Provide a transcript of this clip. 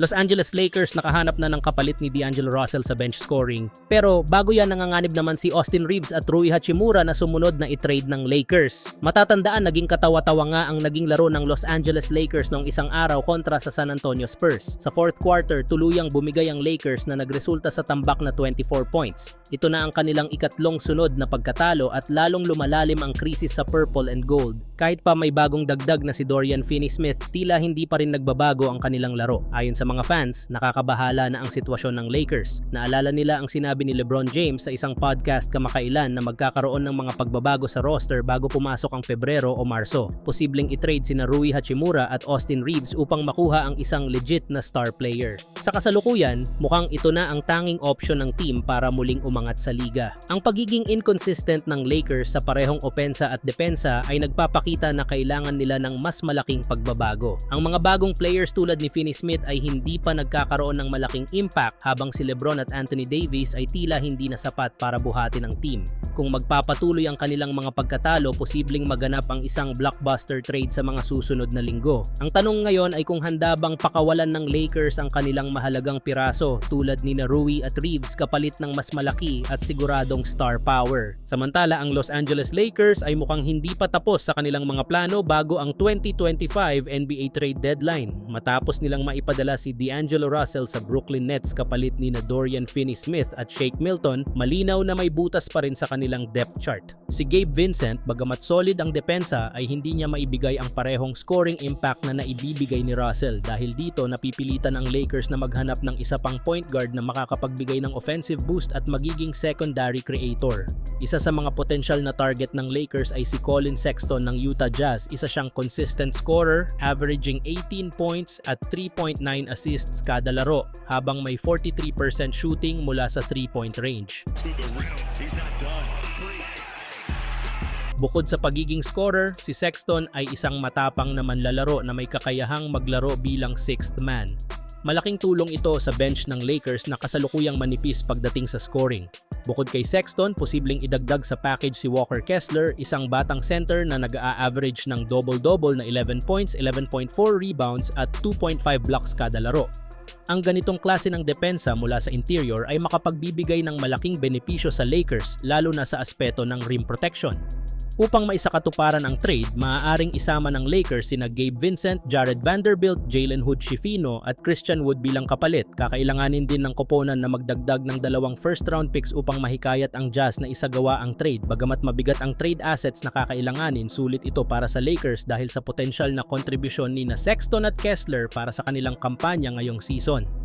Los Angeles Lakers nakahanap na ng kapalit ni D'Angelo Russell sa bench scoring. Pero bago yan nanganganib naman si Austin Reeves at Rui Hachimura na sumunod na i-trade ng Lakers. Matatandaan naging katawa-tawa nga ang naging laro ng Los Angeles Lakers noong isang araw kontra sa San Antonio Spurs. Sa fourth quarter, tuluyang bumigay ang Lakers na nagresulta sa tambak na 24 points. Ito na ang kanilang ikatlong sunod na pagkatalo at lalong lumalalim ang krisis sa purple and gold. Kahit pa may bagong dagdag na si Dorian Finney-Smith, tila hindi pa rin nagbabago ang kanilang laro. Ayon sa mga fans, nakakabahala na ang sitwasyon ng Lakers. Naalala nila ang sinabi ni LeBron James sa isang podcast kamakailan na magkakaroon ng mga pagbabago sa roster bago pumasok ang Pebrero o Marso. Posibleng i-trade sina Rui Hachimura at Austin Reeves upang makuha ang isang legit na star player. Sa kasalukuyan, mukhang ito na ang tanging option ng team para muling umangat sa liga. Ang pagiging inconsistent ng Lakers sa parehong opensa at depensa ay nagpapakita na kailangan nila ng mas malaking pagbabago. Ang mga bagong players tulad ni Finney-Smith ay hindi pa nagkakaroon ng malaking impact habang si LeBron at Anthony Davis ay tila hindi na sapat para buhatin ang team. Kung magpapatuloy ang kanilang mga pagkatalo, posibleng maganap ang isang blockbuster trade sa mga susunod na linggo. Ang tanong ngayon ay kung handa bang pakawalan ng Lakers ang kanilang mahalagang piraso tulad ni Rui at Reeves kapalit ng mas malaki at siguradong star power. Samantala, ang Los Angeles Lakers ay mukhang hindi pa tapos sa kanilang mga plano bago ang 2025 NBA trade deadline. Matapos nilang maipadala si D'Angelo Russell sa Brooklyn Nets kapalit ni na Dorian Finney-Smith at Shake Milton, malinaw na may butas pa rin sa kanilang depth chart. Si Gabe Vincent, bagamat solid ang depensa, ay hindi niya maibigay ang parehong scoring impact na naibibigay ni Russell dahil dito napipilitan ang Lakers na maghanap ng isa pang point guard na makakapagbigay ng offensive boost at magiging secondary creator. Isa sa mga potensyal na target ng Lakers ay si Colin Sexton ng Utah Jazz. Isa siyang consistent scorer, averaging 18 points at 3.9 assists kada laro, habang may 43% shooting mula sa 3-point range. Bukod sa pagiging scorer, si Sexton ay isang matapang na manlalaro na may kakayahang maglaro bilang sixth man. Malaking tulong ito sa bench ng Lakers na kasalukuyang manipis pagdating sa scoring. Bukod kay Sexton, posibleng idagdag sa package si Walker Kessler, isang batang center na nag-a-average ng double-double na 11 points, 11.4 rebounds at 2.5 blocks kada laro. Ang ganitong klase ng depensa mula sa interior ay makapagbibigay ng malaking benepisyo sa Lakers lalo na sa aspeto ng rim protection. Upang maisakatuparan ang trade, maaaring isama ng Lakers sina Gabe Vincent, Jared Vanderbilt, Jalen Hood Schifino at Christian Wood bilang kapalit. Kakailanganin din ng koponan na magdagdag ng dalawang first round picks upang mahikayat ang Jazz na isagawa ang trade. Bagamat mabigat ang trade assets na kakailanganin, sulit ito para sa Lakers dahil sa potensyal na kontribusyon ni na Sexton at Kessler para sa kanilang kampanya ngayong season.